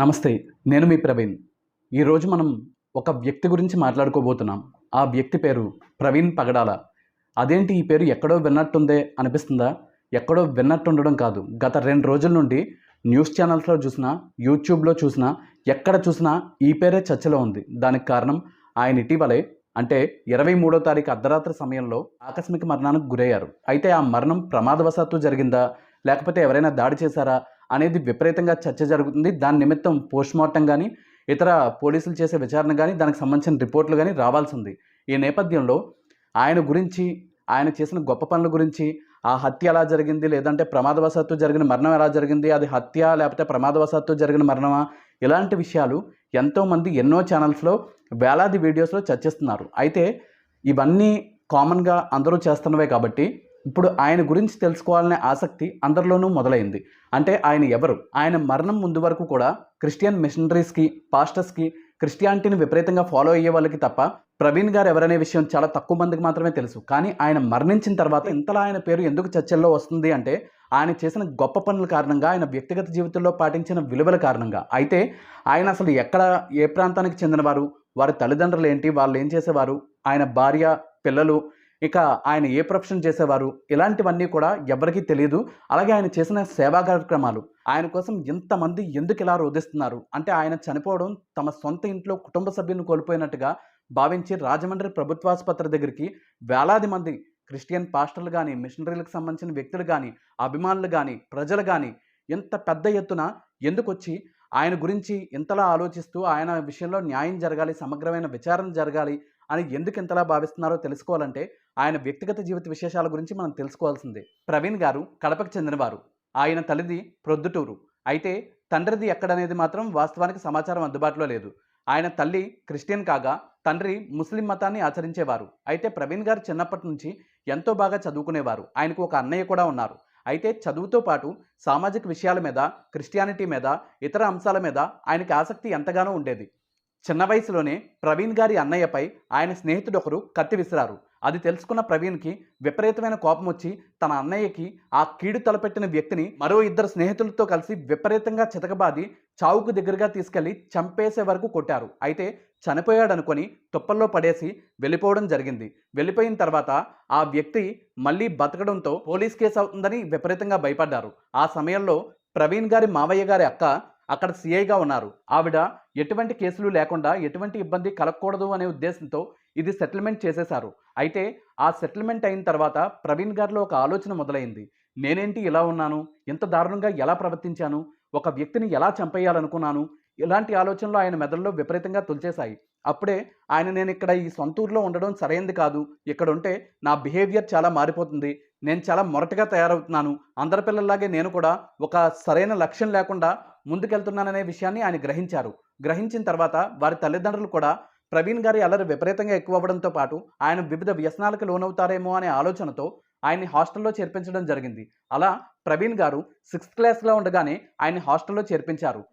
నమస్తే నేను మీ ప్రవీణ్. ఈరోజు మనం ఒక వ్యక్తి గురించి మాట్లాడుకోబోతున్నాం. ఆ వ్యక్తి పేరు ప్రవీణ్ పగడాల. అదేంటి ఈ పేరు ఎక్కడో విన్నట్టుందే అనిపిస్తుందా? ఎక్కడో విన్నట్టుండడం కాదు. గత రెండు రోజుల నుండి న్యూస్ ఛానల్స్లో చూసినా యూట్యూబ్లో చూసినా ఎక్కడ చూసినా ఈ పేరే చర్చలో ఉంది. దానికి కారణం ఆయన ఇటీవలే అంటే ఇరవై మూడో తారీఖు అర్ధరాత్రి సమయంలో ఆకస్మిక మరణానికి గురయ్యారు. అయితే ఆ మరణం ప్రమాదవశాత్తు జరిగిందా? లేకపోతే ఎవరైనా దాడి చేశారా? అనేది విపరీతంగా చర్చ జరుగుతుంది. దాని నిమిత్తం పోస్ట్ మార్టం కానీ ఇతర పోలీసులు చేసే విచారణ కానీ దానికి సంబంధించిన రిపోర్ట్లు కానీ రావాల్సి ఉంది. ఈ నేపథ్యంలో ఆయన గురించి ఆయన చేసిన గొప్ప పనుల గురించి ఆ హత్య ఎలా జరిగింది లేదంటే ప్రమాదవశాత్తు జరిగిన మరణం ఎలా జరిగింది అది హత్య లేకపోతే ప్రమాదవశాత్తు జరిగిన మరణమా ఇలాంటి విషయాలు ఎంతోమంది ఎన్నో ఛానల్స్లో వేలాది వీడియోస్లో చర్చిస్తున్నారు. అయితే ఇవన్నీ కామన్గా అందరూ చేస్తున్నవే కాబట్టి ఇప్పుడు ఆయన గురించి తెలుసుకోవాలనే ఆసక్తి అందరిలోనూ మొదలైంది. అంటే ఆయన ఎవరు? ఆయన మరణం ముందు వరకు కూడా క్రిస్టియన్ మిషనరీస్కి పాస్టర్స్కి క్రిస్టియానిటీని విపరీతంగా ఫాలో అయ్యే వాళ్ళకి తప్ప ప్రవీణ్ గారు ఎవరనే విషయం చాలా తక్కువ మందికి మాత్రమే తెలుసు. కానీ ఆయన మరణించిన తర్వాత ఇంతలా ఆయన పేరు ఎందుకు చర్చల్లో వస్తుంది అంటే ఆయన చేసిన గొప్ప పనుల కారణంగా ఆయన వ్యక్తిగత జీవితంలో పాటించిన విలువల కారణంగా. అయితే ఆయన అసలు ఎక్కడ ఏ ప్రాంతానికి చెందినవారు? వారి తల్లిదండ్రులు ఏంటి? వాళ్ళు ఏం చేసేవారు? ఆయన భార్య పిల్లలు ఇక ఆయన ఏ ప్రొఫెషన్ చేసేవారు? ఇలాంటివన్నీ కూడా ఎవరికీ తెలియదు అలాగే ఆయన చేసిన సేవా కార్యక్రమాలు. ఆయన కోసం ఇంతమంది ఎందుకు ఇలా రోధిస్తున్నారు? అంటే ఆయన చనిపోవడం తమ సొంత ఇంట్లో కుటుంబ సభ్యులను కోల్పోయినట్టుగా భావించి రాజమండ్రి ప్రభుత్వాసుపత్రి దగ్గరికి వేలాది మంది క్రిస్టియన్ పాస్టర్లు కానీ మిషనరీలకు సంబంధించిన వ్యక్తులు కానీ అభిమానులు కానీ ప్రజలు కానీ ఇంత పెద్ద ఎత్తున ఎందుకు వచ్చి ఆయన గురించి ఇంతలా ఆలోచిస్తూ ఆయన విషయంలో న్యాయం జరగాలి సమగ్రమైన విచారణ జరగాలి అని ఎందుకు ఇంతలా భావిస్తున్నారో తెలుసుకోవాలంటే ఆయన వ్యక్తిగత జీవిత విశేషాల గురించి మనం తెలుసుకోవాల్సిందే. ప్రవీణ్ గారు కడపకు చెందినవారు. ఆయన తల్లిది ప్రొద్దుటూరు. అయితే తండ్రిది ఎక్కడనేది మాత్రం వాస్తవానికి సమాచారం అందుబాటులో లేదు. ఆయన తల్లి క్రిస్టియన్ కాగా తండ్రి ముస్లిం మతాన్ని ఆచరించేవారు. అయితే ప్రవీణ్ గారు చిన్నప్పటి నుంచి ఎంతో బాగా చదువుకునేవారు. ఆయనకు ఒక అన్నయ్య కూడా ఉన్నారు. అయితే చదువుతో పాటు సామాజిక విషయాల మీద క్రిస్టియానిటీ మీద ఇతర అంశాల మీద ఆయనకి ఆసక్తి ఎంతగానో ఉండేది. చిన్న వయసులోనే ప్రవీణ్ గారి అన్నయ్యపై ఆయన స్నేహితుడు ఒకరు కత్తి విసిరారు. అది తెలుసుకున్న ప్రవీణ్కి విపరీతమైన కోపం వచ్చి తన అన్నయ్యకి ఆ కీడు తలపెట్టిన వ్యక్తిని మరో ఇద్దరు స్నేహితులతో కలిసి విపరీతంగా చితకబాది చావుకు దగ్గరగా తీసుకెళ్ళి చంపేసే వరకు కొట్టారు. అయితే చనిపోయాడనుకొని తుప్పల్లో పడేసి వెళ్ళిపోవడం జరిగింది. వెళ్ళిపోయిన తర్వాత ఆ వ్యక్తి మళ్ళీ బతకడంతో పోలీస్ కేసు అవుతుందని విపరీతంగా భయపడ్డారు. ఆ సమయంలో ప్రవీణ్ గారి మావయ్య గారి అక్క అక్కడ సీఐగా ఉన్నారు. ఆవిడ ఎటువంటి కేసులు లేకుండా ఎటువంటి ఇబ్బంది కలగకూడదు అనే ఉద్దేశంతో ఇది సెటిల్మెంట్ చేసేశారు. అయితే ఆ సెటిల్మెంట్ అయిన తర్వాత ప్రవీణ్ గారిలో ఒక ఆలోచన మొదలైంది. నేనేంటి ఇలా ఉన్నాను? ఇంత దారుణంగా ఎలా ప్రవర్తించాను? ఒక వ్యక్తిని ఎలా చంపేయాలనుకున్నాను? ఇలాంటి ఆలోచనలు ఆయన మెదడులో విపరీతంగా తొలిచేశాయి. అప్పుడే ఆయన నేను ఇక్కడ ఈ సొంత ఊర్లో ఉండడం సరైంది కాదు. ఇక్కడ ఉంటే నా బిహేవియర్ చాలా మారిపోతుంది. నేను చాలా మొరటగా తయారవుతున్నాను. అందరి పిల్లల్లాగే నేను కూడా ఒక సరైన లక్ష్యం లేకుండా ముందుకెళ్తున్నాననే విషయాన్ని ఆయన గ్రహించారు. గ్రహించిన తర్వాత వారి తల్లిదండ్రులు కూడా ప్రవీణ్ గారి అల్లరి విపరీతంగా ఎక్కువ అవ్వడంతో పాటు ఆయన వివిధ వ్యసనాలకు లోనవుతారేమో అనే ఆలోచనతో ఆయన్ని హాస్టల్లో చేర్పించడం జరిగింది. అలా ప్రవీణ్ గారు సిక్స్త్ క్లాస్లో ఉండగానే ఆయన్ని హాస్టల్లో చేర్పించారు.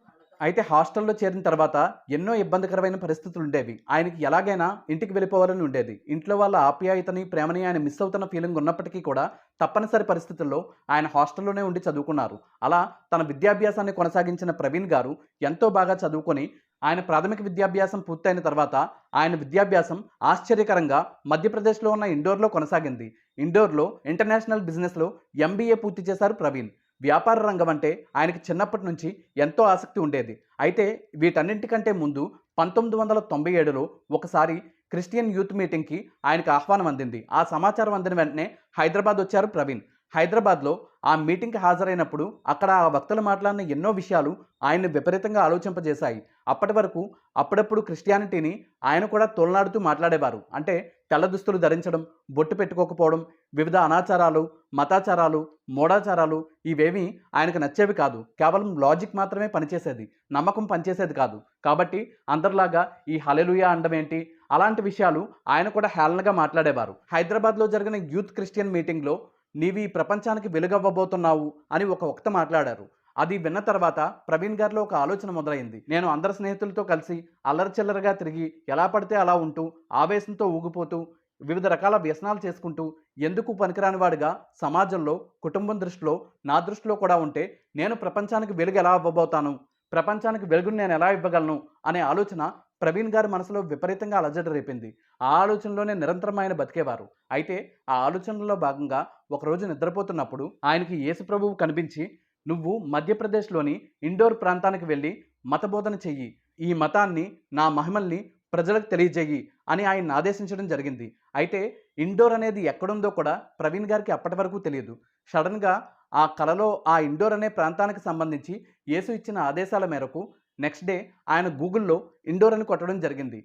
అయితే హాస్టల్లో చేరిన తర్వాత ఎన్నో ఇబ్బందికరమైన పరిస్థితులు ఉండేవి. ఆయనకి ఎలాగైనా ఇంటికి వెళ్ళిపోవాలని ఉండేది. ఇంట్లో వాళ్ళ ఆప్యాయతని ప్రేమని ఆయన మిస్ అవుతున్న ఫీలింగ్ ఉన్నప్పటికీ కూడా తప్పనిసరి పరిస్థితుల్లో ఆయన హాస్టల్లోనే ఉండి చదువుకున్నారు. అలా తన విద్యాభ్యాసాన్ని కొనసాగించిన ప్రవీణ్ గారు ఎంతో బాగా చదువుకొని ఆయన ప్రాథమిక విద్యాభ్యాసం పూర్తయిన తర్వాత ఆయన విద్యాభ్యాసం ఆశ్చర్యకరంగా మధ్యప్రదేశ్లో ఉన్న ఇండోర్లో కొనసాగింది. ఇండోర్లో ఇంటర్నేషనల్ బిజినెస్లో ఎంబీఏ పూర్తి చేశారు ప్రవీణ్. వ్యాపార రంగం అంటే ఆయనకి చిన్నప్పటి నుంచి ఎంతో ఆసక్తి ఉండేది. అయితే వీటన్నింటికంటే ముందు పంతొమ్మిది వందల తొంభై ఏడులో ఒకసారి క్రిస్టియన్ యూత్ మీటింగ్కి ఆయనకు ఆహ్వానం అందింది. ఆ సమాచారం అందిన వెంటనే హైదరాబాద్ వచ్చారు ప్రవీణ్. హైదరాబాద్లో ఆ మీటింగ్కి హాజరైనప్పుడు అక్కడ ఆ వక్తలు మాట్లాడిన ఎన్నో విషయాలు ఆయన్ని విపరీతంగా ఆలోచింపజేశాయి. అప్పటి వరకు అప్పుడప్పుడు క్రిస్టియానిటీని ఆయన కూడా తోలనాడుతూ మాట్లాడేవారు. అంటే తెల్ల దుస్తులు ధరించడం బొట్టు పెట్టుకోకపోవడం వివిధ అనాచారాలు మతాచారాలు మూఢాచారాలు ఇవేమీ ఆయనకు నచ్చేవి కాదు. కేవలం లాజిక్ మాత్రమే పనిచేసేది నమ్మకం పనిచేసేది కాదు. కాబట్టి అందరిలాగా ఈ హలెలుయా అండం ఏంటి? అలాంటి విషయాలు ఆయన కూడా హేళనగా మాట్లాడేవారు. హైదరాబాద్లో జరిగిన యూత్ క్రిస్టియన్ మీటింగ్లో నీవి ఈ ప్రపంచానికి వెలుగవ్వబోతున్నావు అని ఒక వక్త మాట్లాడారు. అది విన్న తర్వాత ప్రవీణ్ గారిలో ఒక ఆలోచన మొదలైంది. నేను అందరి స్నేహితులతో కలిసి అల్లరచిల్లరగా తిరిగి ఎలా పడితే అలా ఉంటూ ఆవేశంతో ఊగిపోతూ వివిధ రకాల వ్యసనాలు చేసుకుంటూ ఎందుకు పనికిరానివాడిగా సమాజంలో కుటుంబం దృష్టిలో నా దృష్టిలో కూడా ఉంటే నేను ప్రపంచానికి వెలుగు ఎలా అవ్వబోతాను ప్రపంచానికి వెలుగును నేను ఎలా ఇవ్వగలను అనే ఆలోచన ప్రవీణ్ గారి మనసులో విపరీతంగా అలజడి రేపింది. ఆ ఆలోచనలోనే నిరంతరం ఆయన బతికేవారు. అయితే ఆ ఆలోచనలో భాగంగా ఒకరోజు నిద్రపోతున్నప్పుడు ఆయనకి యేసు ప్రభువు కనిపించి నువ్వు మధ్యప్రదేశ్లోని ఇండోర్ ప్రాంతానికి వెళ్ళి మతబోధన చెయ్యి. ఈ మతాన్ని నా మహిమల్ని ప్రజలకు తెలియజేయి అని ఆయన ఆదేశించడం జరిగింది. అయితే ఇండోర్ అనేది ఎక్కడుందో కూడా ప్రవీణ్ గారికి అప్పటి వరకు తెలియదు. సడన్గా ఆ కలలో ఆ ఇండోర్ అనే ప్రాంతానికి సంబంధించి యేసు ఇచ్చిన ఆదేశాల మేరకు నెక్స్ట్ డే ఆయన గూగుల్లో ఇండోర్ అని కొట్టడం జరిగింది.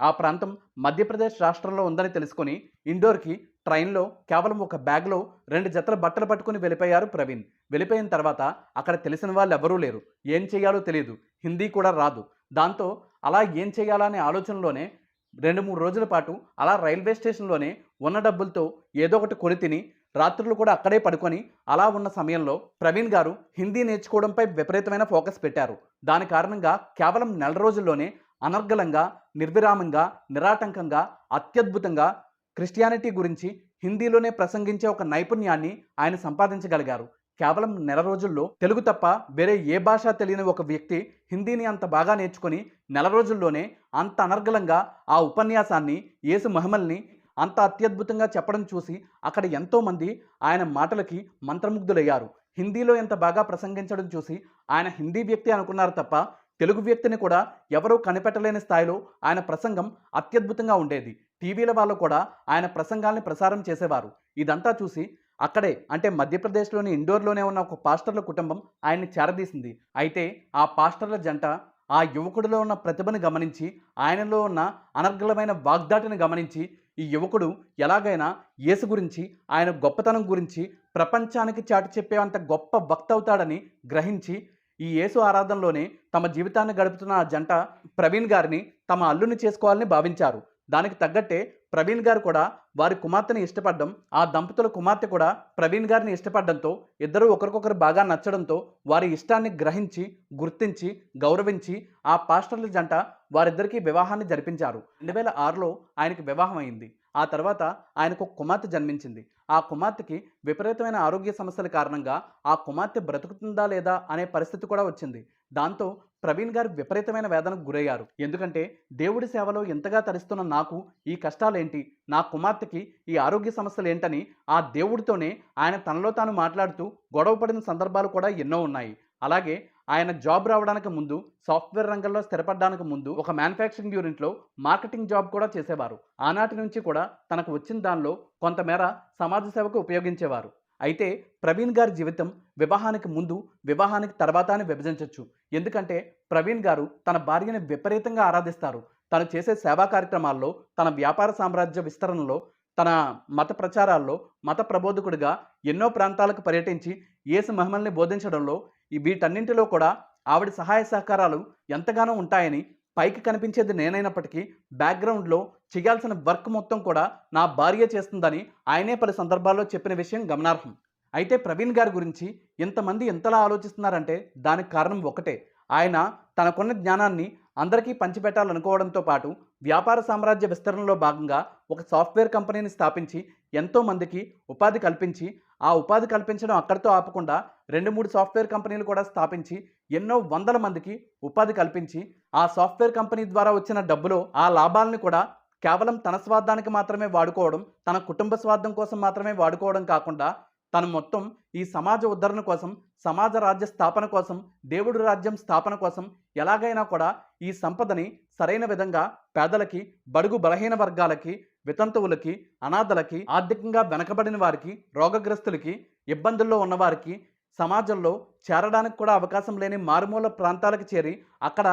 ఆ ప్రాంతం మధ్యప్రదేశ్ రాష్ట్రంలో ఉందని తెలుసుకొని ఇండోర్కి ట్రైన్లో కేవలం ఒక బ్యాగ్లో రెండు జతల బట్టలు పట్టుకుని వెళ్ళిపోయారు ప్రవీణ్. వెళ్ళిపోయిన తర్వాత అక్కడ తెలిసిన వాళ్ళు ఎవరూ లేరు. ఏం చేయాలో తెలియదు హిందీ కూడా రాదు. దాంతో అలా ఏం చేయాలనే ఆలోచనలోనే రెండు మూడు రోజుల పాటు అలా రైల్వే స్టేషన్లోనే ఉన్న డబ్బులతో ఏదో ఒకటి కొని తిని రాత్రులు కూడా అక్కడే పడుకొని అలా ఉన్న సమయంలో ప్రవీణ్ గారు హిందీ నేర్చుకోవడంపై విపరీతమైన ఫోకస్ పెట్టారు. దాని కారణంగా కేవలం నెల రోజుల్లోనే అనర్గళంగా నిర్విరామంగా నిరాటంకంగా అత్యద్భుతంగా క్రిస్టియానిటీ గురించి హిందీలోనే ప్రసంగించే ఒక నైపుణ్యాన్ని ఆయన సంపాదించగలిగారు. కేవలం నెల రోజుల్లో తెలుగు తప్ప వేరే ఏ భాష తెలియని ఒక వ్యక్తి హిందీని అంత బాగా నేర్చుకొని నెల రోజుల్లోనే అంత అనర్గళంగా ఆ ఉపన్యాసాన్ని యేసు మహమల్ని అంత అత్యద్భుతంగా చెప్పడం చూసి అక్కడ ఎంతోమంది ఆయన మాటలకి మంత్రముగ్ధులయ్యారు. హిందీలో ఎంత బాగా ప్రసంగించడం చూసి ఆయన హిందీ వ్యక్తి అనుకున్నారు తప్ప తెలుగు వ్యక్తిని కూడా ఎవరూ కనిపెట్టలేని స్థాయిలో ఆయన ప్రసంగం అత్యద్భుతంగా ఉండేది. టీవీల వాళ్ళు కూడా ఆయన ప్రసంగాల్ని ప్రసారం చేసేవారు. ఇదంతా చూసి అక్కడే అంటే మధ్యప్రదేశ్లోని ఇండోర్లోనే ఉన్న ఒక పాస్టర్ల కుటుంబం ఆయన్ని చేరదీసింది. అయితే ఆ పాస్టర్ల జంట ఆ యువకుడిలో ఉన్న ప్రతిభను గమనించి ఆయనలో ఉన్న అనర్గళమైన వాగ్దాటిని గమనించి ఈ యువకుడు ఎలాగైనా యేసు గురించి ఆయన గొప్పతనం గురించి ప్రపంచానికి చాటి చెప్పేంత గొప్ప వక్త అవుతాడని గ్రహించి ఈ యేసు ఆరాధనలోనే తమ జీవితాన్ని గడుపుతున్న ఆ జంట ప్రవీణ్ గారిని తమ అల్లుని చేసుకోవాలని భావించారు. దానికి తగ్గట్టే ప్రవీణ్ గారు కూడా వారి కుమార్తెని ఇష్టపడడం ఆ దంపతుల కుమార్తె కూడా ప్రవీణ్ గారిని ఇష్టపడడంతో ఇద్దరూ ఒకరికొకరు బాగా నచ్చడంతో వారి ఇష్టాన్ని గ్రహించి గుర్తించి గౌరవించి ఆ పాస్టర్ల జంట వారిద్దరికీ వివాహాన్ని జరిపించారు. రెండు వేల ఆరులో ఆయనకి వివాహం అయింది. ఆ తర్వాత ఆయనకు ఒక కుమార్తె జన్మించింది. ఆ కుమార్తెకి విపరీతమైన ఆరోగ్య సమస్యల కారణంగా ఆ కుమార్తె బ్రతుకుతుందా లేదా అనే పరిస్థితి కూడా వచ్చింది. దాంతో ప్రవీణ్ గారు విపరీతమైన వేదనకు గురయ్యారు. ఎందుకంటే దేవుడి సేవలో ఎంతగా తరిస్తున్న నాకు ఈ కష్టాలేంటి? నా కుమార్తెకి ఈ ఆరోగ్య సమస్యలు ఏంటని ఆ దేవుడితోనే ఆయన తనలో తాను మాట్లాడుతూ గొడవపడిన సందర్భాలు కూడా ఎన్నో ఉన్నాయి. అలాగే ఆయన జాబ్ రావడానికి ముందు సాఫ్ట్వేర్ రంగంలో స్థిరపడడానికి ముందు ఒక మ్యానుఫ్యాక్చరింగ్ యూనిట్లో మార్కెటింగ్ జాబ్ కూడా చేసేవారు. ఆనాటి నుంచి కూడా తనకు వచ్చిన దానిలో కొంతమేర సమాజ సేవకు ఉపయోగించేవారు. అయితే ప్రవీణ్ గారి జీవితం వివాహానికి ముందు వివాహానికి తర్వాత అని విభజించవచ్చు ఎందుకంటే ప్రవీణ్ గారు తన భార్యని విపరీతంగా ఆరాధిస్తారు. తను చేసే సేవా కార్యక్రమాల్లో తన వ్యాపార సామ్రాజ్య విస్తరణలో తన మత ప్రచారాల్లో మత ప్రబోధకుడిగా ఎన్నో ప్రాంతాలకు పర్యటించి యేసు మహిమల్ని బోధించడంలో ఈ వీటన్నింటిలో కూడా ఆవిడ సహాయ సహకారాలు ఎంతగానో ఉంటాయని పైకి కనిపించేది నేనైనప్పటికీ బ్యాక్గ్రౌండ్లో చేయాల్సిన వర్క్ మొత్తం కూడా నా భార్య చేస్తుందని ఆయనే పలు సందర్భాల్లో చెప్పిన విషయం గమనార్హం. అయితే ప్రవీణ్ గారి గురించి ఇంతమంది ఎంతలా ఆలోచిస్తున్నారంటే దానికి కారణం ఒకటే. ఆయన తనకున్న జ్ఞానాన్ని అందరికీ పంచిపెట్టాలనుకోవడంతో పాటు వ్యాపార సామ్రాజ్య విస్తరణలో భాగంగా ఒక సాఫ్ట్వేర్ కంపెనీని స్థాపించి ఎంతోమందికి ఉపాధి కల్పించి ఆ ఉపాధి కల్పించడం అక్కడితో ఆపకుండా రెండు మూడు సాఫ్ట్వేర్ కంపెనీలు కూడా స్థాపించి ఎన్నో వందల మందికి ఉపాధి కల్పించి ఆ సాఫ్ట్వేర్ కంపెనీ ద్వారా వచ్చిన డబ్బులో ఆ లాభాలను కూడా కేవలం తన స్వార్థానికి మాత్రమే వాడుకోవడం తన కుటుంబ స్వార్థం కోసం మాత్రమే వాడుకోవడం కాకుండా తను మొత్తం ఈ సమాజ ఉద్ధరణ కోసం సమాజ రాజ్య స్థాపన కోసం దేవుడు రాజ్యం స్థాపన కోసం ఎలాగైనా కూడా ఈ సంపదని సరైన విధంగా పేదలకి బడుగు బలహీన వర్గాలకి వితంతువులకి అనాథలకి ఆర్థికంగా వెనకబడిన వారికి రోగగ్రస్తులకి ఇబ్బందుల్లో ఉన్నవారికి సమాజంలో చేరడానికి కూడా అవకాశం లేని మారుమూల ప్రాంతాలకు చేరి అక్కడ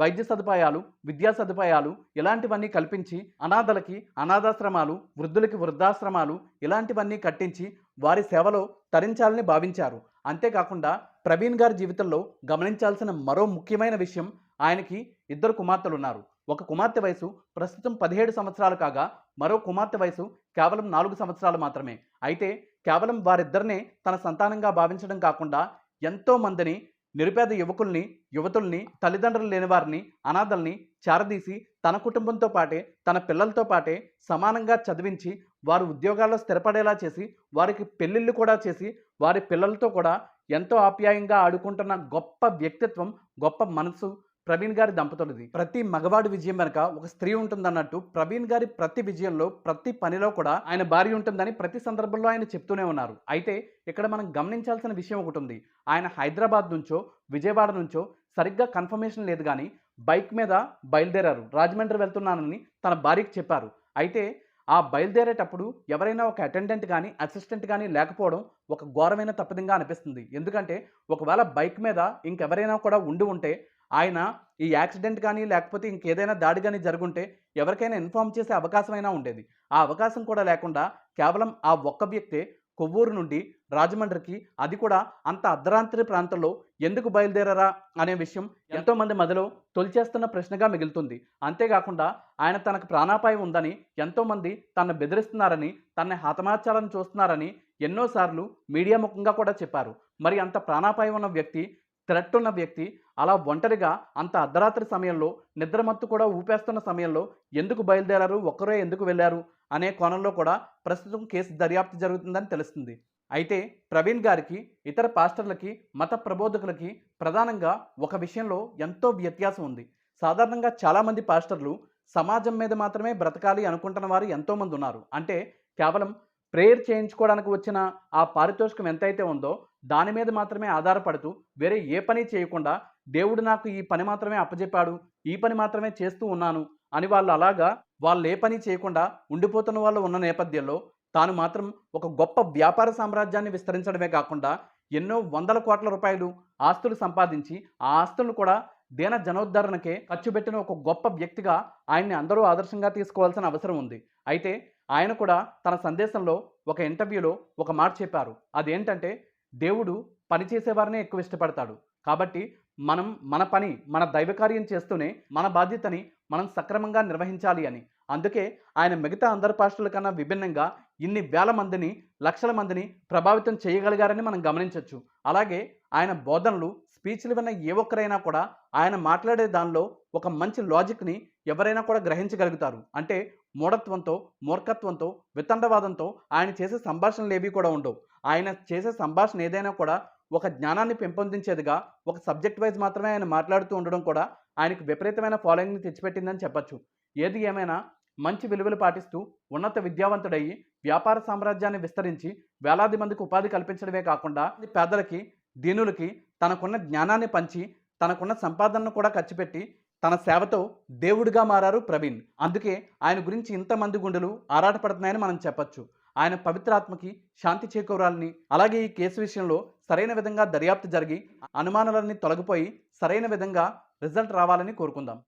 వైద్య సదుపాయాలు విద్యా సదుపాయాలు ఇలాంటివన్నీ కల్పించి అనాథలకి అనాథాశ్రమాలు వృద్ధులకి వృద్ధాశ్రమాలు ఇలాంటివన్నీ కట్టించి వారి సేవలో తరించాలని భావించారు. అంతేకాకుండా ప్రవీణ్ గారి జీవితంలో గమనించాల్సిన మరో ముఖ్యమైన విషయం ఆయనకి ఇద్దరు కుమార్తెలు ఉన్నారు ఒక కుమార్తె వయసు ప్రస్తుతం పదిహేడు సంవత్సరాలు కాగా మరో కుమార్తె వయసు కేవలం నాలుగు సంవత్సరాలు మాత్రమే. అయితే కేవలం వారిద్దరినే తన సంతానంగా భావించడం కాకుండా ఎంతో మందిని నిరుపేద యువకుల్ని యువతుల్ని తల్లిదండ్రులు లేని వారిని అనాథల్ని చారదీసి తన కుటుంబంతో పాటే తన పిల్లలతో పాటే సమానంగా చదివించి వారు ఉద్యోగాల్లో స్థిరపడేలా చేసి వారికి పెళ్ళిళ్ళు కూడా చేసి వారి పిల్లలతో కూడా ఎంతో ఆప్యాయంగా ఆడుకుంటున్న గొప్ప వ్యక్తిత్వం గొప్ప మనసు ప్రవీణ్ గారి దంపతులది. ప్రతి మగవాడి విజయం వెనక ఒక స్త్రీ ఉంటుందన్నట్టు ప్రవీణ్ గారి ప్రతి విజయంలో ప్రతి పనిలో కూడా ఆయన భార్య ఉంటుందని ప్రతి సందర్భంలో ఆయన చెప్తూనే ఉన్నారు. అయితే ఇక్కడ మనం గమనించాల్సిన విషయం ఒకటి ఉంది. ఆయన హైదరాబాద్ నుంచో విజయవాడ నుంచో సరిగ్గా కన్ఫర్మేషన్ లేదు కానీ బైక్ మీద బయలుదేరారు. రాజమండ్రి వెళ్తున్నానని తన భార్యకి చెప్పారు. అయితే ఆ బయలుదేరేటప్పుడు ఎవరైనా ఒక అటెండెంట్ కానీ అసిస్టెంట్ కానీ లేకపోవడం ఒక ఘోరమైన తప్పిదంగా అనిపిస్తుంది. ఎందుకంటే ఒకవేళ బైక్ మీద ఇంకెవరైనా కూడా ఉండి ఉంటే ఆయన ఈ యాక్సిడెంట్ కానీ లేకపోతే ఇంకేదైనా దాడి కానీ జరుగుంటే ఎవరికైనా ఇన్ఫామ్ చేసే అవకాశమైనా ఉండేది. ఆ అవకాశం కూడా లేకుండా కేవలం ఆ ఒక్క వ్యక్తే కొవ్వూరు నుండి రాజమండ్రికి అది కూడా అంత అర్ధరాత్రి ప్రాంతంలో ఎందుకు బయలుదేరారా అనే విషయం ఎంతో మంది మదిలో తొలిచేస్తున్న ప్రశ్నగా మిగులుతుంది. అంతేకాకుండా ఆయన తనకు ప్రాణాపాయం ఉందని ఎంతో మంది తనను బెదిరిస్తున్నారని తనని హతమార్చాలని చూస్తున్నారని ఎన్నోసార్లు మీడియా ముఖంగా కూడా చెప్పారు. మరి అంత ప్రాణాపాయం ఉన్న వ్యక్తి థ్రెట్ ఉన్న వ్యక్తి అలా ఒంటరిగా అంత అర్ధరాత్రి సమయంలో నిద్రమత్తు కూడా ఊపేస్తున్న సమయంలో ఎందుకు బయలుదేరారు ఒక్కరే ఎందుకు వెళ్ళారు అనే కోణంలో కూడా ప్రస్తుతం కేసు దర్యాప్తు జరుగుతుందని తెలుస్తుంది. అయితే ప్రవీణ్ గారికి ఇతర పాస్టర్లకి మత ప్రబోధకులకి ప్రధానంగా ఒక విషయంలో ఎంతో వ్యత్యాసం ఉంది. సాధారణంగా చాలామంది పాస్టర్లు సమాజం మీద మాత్రమే బ్రతకాలి అనుకుంటున్న వారు ఎంతోమంది ఉన్నారు. అంటే కేవలం ప్రేయర్ చేయించుకోవడానికి వచ్చిన ఆ పారితోషికం ఎంతైతే ఉందో దాని మీద మాత్రమే ఆధారపడుతూ వేరే ఏ పని చేయకుండా దేవుడు నాకు ఈ పని మాత్రమే అప్పచెప్పాడు ఈ పని మాత్రమే చేస్తూ ఉన్నాను అని వాళ్ళు అలాగా వాళ్ళు ఏ పని చేయకుండా ఉండిపోతున్న వాళ్ళు ఉన్న నేపథ్యంలో తాను మాత్రం ఒక గొప్ప వ్యాపార సామ్రాజ్యాన్ని విస్తరించడమే కాకుండా ఎన్నో వందల కోట్ల రూపాయలు ఆస్తులు సంపాదించి ఆ ఆస్తులను కూడా దేన జనోద్ధరణకే ఖర్చు పెట్టిన ఒక గొప్ప వ్యక్తిగా ఆయన్ని అందరూ ఆదర్శంగా తీసుకోవాల్సిన అవసరం ఉంది. అయితే ఆయన కూడా తన సందేశంలో ఒక ఇంటర్వ్యూలో ఒక మాట చెప్పారు. అదేంటంటే దేవుడు పని చేసేవారినే ఎక్కువ ఇష్టపడతాడు. కాబట్టి మనం మన పని మన దైవకార్యం చేస్తూనే మన బాధ్యతని మనం సక్రమంగా నిర్వహించాలి అని. అందుకే ఆయన మిగతా అందరి పాస్టర్ల కన్నా విభిన్నంగా ఇన్ని వేల మందిని లక్షల మందిని ప్రభావితం చేయగలిగారని మనం గమనించవచ్చు అలాగే ఆయన బోధనలు స్పీచ్లు విన్న ఏ ఒక్కరైనా కూడా ఆయన మాట్లాడే దానిలో ఒక మంచి లాజిక్ని ఎవరైనా కూడా గ్రహించగలుగుతారు. అంటే మూఢత్వంతో మూర్ఖత్వంతో వితండవాదంతో ఆయన చేసే సంభాషణలు ఏవి కూడా ఉండవు. ఆయన చేసే సంభాషణ ఏదైనా కూడా ఒక జ్ఞానాన్ని పెంపొందించేదిగా ఒక సబ్జెక్ట్ వైజ్ మాత్రమే ఆయన మాట్లాడుతూ ఉండడం కూడా ఆయనకు విపరీతమైన ఫాలోయింగ్ని తెచ్చిపెట్టిందని చెప్పచ్చు. ఏది ఏమైనా మంచి విలువలు పాటిస్తూ ఉన్నత విద్యావంతుడయ్యి వ్యాపార సామ్రాజ్యాన్ని విస్తరించి వేలాది మందికి ఉపాధి కల్పించడమే కాకుండా పేదలకి దీనులకి తనకున్న జ్ఞానాన్ని పంచి తనకున్న సంపాదనను కూడా ఖర్చుపెట్టి తన సేవతో దేవుడిగా మారారు ప్రవీణ్. అందుకే ఆయన గురించి ఇంతమంది గుండెలు ఆరాటపడుతున్నాయని మనం చెప్పొచ్చు. ఆయన పవిత్రాత్మకి శాంతి చేకూరాలని అలాగే ఈ కేసు విషయంలో సరైన విధంగా దర్యాప్తు జరిగి అనుమానాలన్నీ తొలగిపోయి సరైన విధంగా రిజల్ట్ రావాలని కోరుకుందాం.